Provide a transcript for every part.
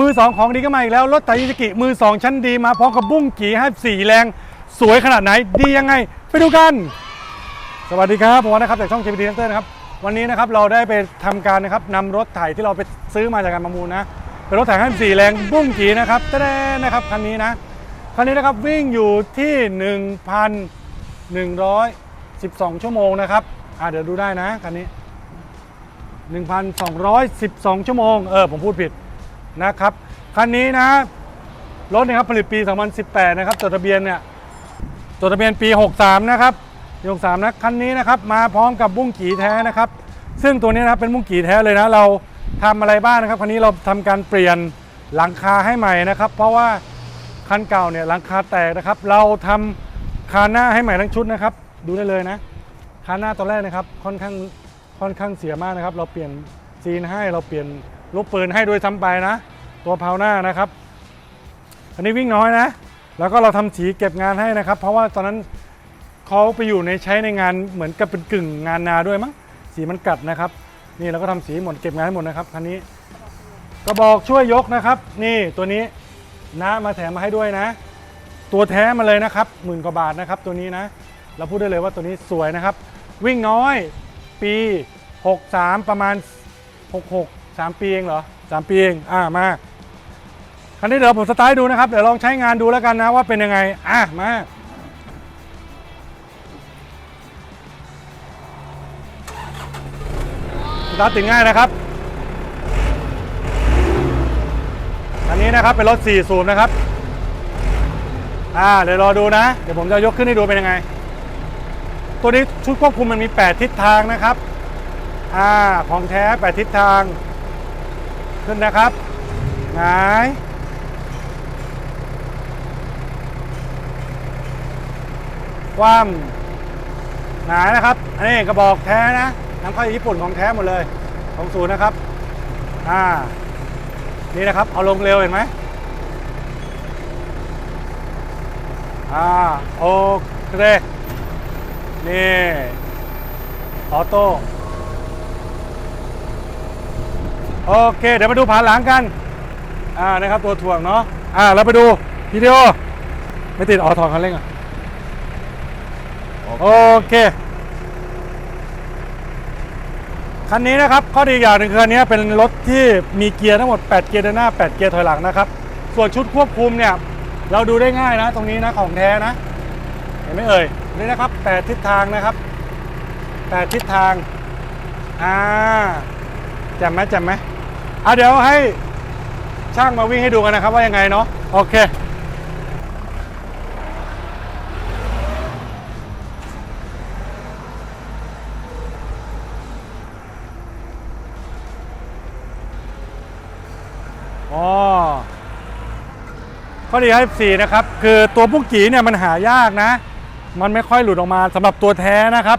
มือสองของดีก็มาอีกแล้ว รถไถยูสกิมือสองชั้นดีมาพร้อมกับบุ้งกี่ให้สีแรง สวยขนาดไหนดียังไง ไปดูกัน สวัสดีครับผมนะครับจากช่อง JPT Center นะครับ วันนี้นะครับเราได้ไปทำการนะครับนำรถไถที่เราไปซื้อมาจากการประมูลนะ เป็นรถไถให้สีแรงบุ้งกี่นะครับแต้นะครับคันนี้นะคันนี้นะครับวิ่งอยู่ที่ 1,112 ชั่วโมงนะครับอ่าเดี๋ยวดูได้นะคันนี้ 1,212 ชั่วโมงเออผมพูดผิด นะครับคันนี้นะรถเนะครับผลิตปี 2018 นะครับจดทะเบียนเนี่ยจดทะเบียนปี 63 นะครับปี63นะคันนี้นะครับมาพร้อมกับบุ้งกีแท้นะครับ ซึ่งตัวนี้นะครับเป็นบุ้งกีแท้เลยนะเราทำอะไรบ้างนะครับคันนี้เราทำการเปลี่ยนหลังคาให้ใหม่นะครับ เพราะว่าคันเก่าเนี่ยหลังคาแตกนะครับ เราทำคานหน้าให้ใหม่ทั้งชุดนะครับ ดูได้เลยนะคานหน้าตอนแรกนะครับค่อนข้างค่อนข้างเสียมากนะครับ เราเปลี่ยนซีนให้เราเปลี่ยน ลูกปืนให้ด้วยซ้ำไปนะ ตัวเพาหน้านะครับ อันนี้วิ่งน้อยนะ แล้วก็เราทำสีเก็บงานให้นะครับ เพราะว่าตอนนั้นเขาไปอยู่ในใช้ในงานเหมือนกับเป็นกึ่งงานนาด้วยมั้งสีมันกัดนะครับ นี่เราก็ทำสีหมดเก็บงานให้หมดนะครับคันนี้กระบอกช่วยยกนะครับ นี่ตัวนี้น้ามาแถมมาให้ด้วยนะ ตัวแท้มาเลยนะครับหมื่นกว่าบาทนะครับ ตัวนี้นะ เราพูดได้เลยว่าตัวนี้สวยนะครับ วิ่งน้อยปี 63 ประมาณ 66 3ปีเองเหรอ3ปีเองอ่ามาคันนี้เดี๋ยวผมสตาร์ทดูนะครับ เดี๋ยวลองใช้งานดูแล้วกันนะว่าเป็นยังไง อะ มา สตาร์ทติดง่ายนะครับคันนี้นะครับเป็นรถ4สูบนะครับ อ่า เดี๋ยวรอดูนะ เดี๋ยวผมจะยกขึ้นให้ดูเป็นยังไง ตัวนี้ชุดควบคุมมันมี 8 ทิศทางนะครับ อ่า ของแท้ 8 ทิศทาง ขึ้นนะครับหงายความหนานะครับ อันนี้กระบอกแท้นะน้ำเข้าจากญี่ปุ่นของแท้หมดเลย ของศูนย์นะครับ อ่า นี่นะครับ เอาลงเร็วเห็นไหมอ่า โอเค นี่ ออโต้ โอเค เดี๋ยวมาดูผ่านหลังกัน อ่านะครับตัวถ่วงเนาะอ่าเราไปดูวิดีโอไม่ติดออถอนคันเร่งอะโอเคคันนี้นะครับข้อดีอย่างหนึ่งคือคันนี้เป็นรถที่มีเกียร์ทั้งหมด 8 เกียร์เดินหน้า 8 เกียร์ถอยหลังนะครับ ส่วนชุดควบคุมเนี่ยเราดูได้ง่ายนะ ตรงนี้นะของแท้นะ เห็นไหมเอ่ยนี่นะครับ 8 ทิศทางนะครับ 8 ทิศทางอ่าแจ่มไหมแจ่มไหมเอะเดี๋ยวให้ช่างมาวิ่งให้ดูกันนะครับว่ายังไงเนาะโอเคอ๋อข้อดีให้4นะครับคือตัวบุ้งกีเนี่ยมันหายากนะ มันไม่ค่อยหลุดออกมาสำหรับตัวแท้นะครับ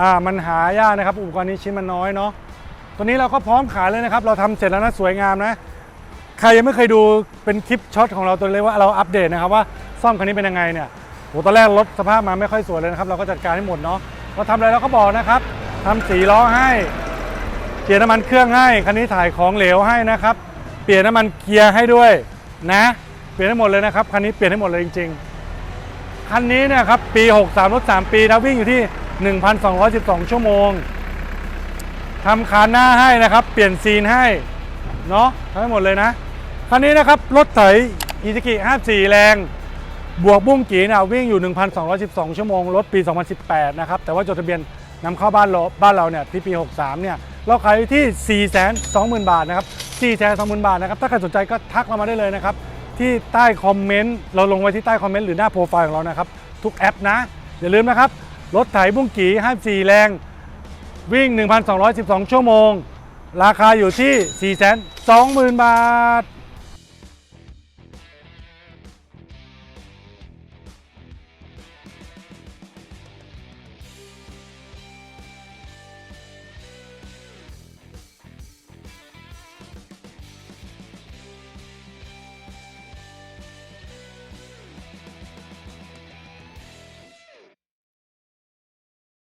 อ่ามันหายากนะครับ อุปกรณ์นี้ชิ้นมันน้อยเนาะ ตัวนี้เราก็พร้อมขายเลยนะครับ เราทำเสร็จแล้วนะสวยงามนะ ใครยังไม่เคยดูเป็นคลิปช็อตของเราตัวเลยว่าเราอัปเดตนะครับว่าซ่อมคันนี้เป็นยังไงเนี่ยโหตอนแรกรถสภาพมาไม่ค่อยสวยเลยนะครับ เราก็จัดการให้หมดเนาะเราทำอะไรเราก็บอกนะครับทำสีล้อให้เปลี่ยนน้ำมันเครื่องให้คันนี้ถ่ายของเหลวให้นะครับ เปลี่ยนน้ำมันเกียร์ให้ด้วยนะ เปลี่ยนให้หมดเลยนะครับคันนี้เปลี่ยนให้หมดเลยจริง ๆคันนี้เนี่ยครับปี 63รถ3ปีนะวิ่งอยู่ที่ 1,212 ชั่วโมง ทำคานหน้าให้นะครับ เปลี่ยนซีนให้เนาะทำให้หมดเลยนะ คันนี้นะครับรถไถอีซิกิ54 แรง บวกบุ้งกีเนี่ยวิ่งอยู่ 1,212 ชั่วโมง รถปี 2018 นะครับ แต่ว่าจดทะเบียนนำเข้าบ้านเราบ้านเราเนี่ยที่ปี 63 เนี่ย เราขายที่ 420,000 บาทนะครับ 420,000 บาทนะครับ ถ้าใครสนใจก็ทักเรามาได้เลยนะครับ ที่ใต้คอมเมนต์ เราลงไว้ที่ใต้คอมเมนต์หรือหน้าโปรไฟล์ของเรานะครับ ทุกแอปนะ อย่าลืมนะครับ รถไถบุ้งกี54 แรง วิ่ง 1,212 ชั่วโมง ราคาอยู่ที่ 420,000 บาท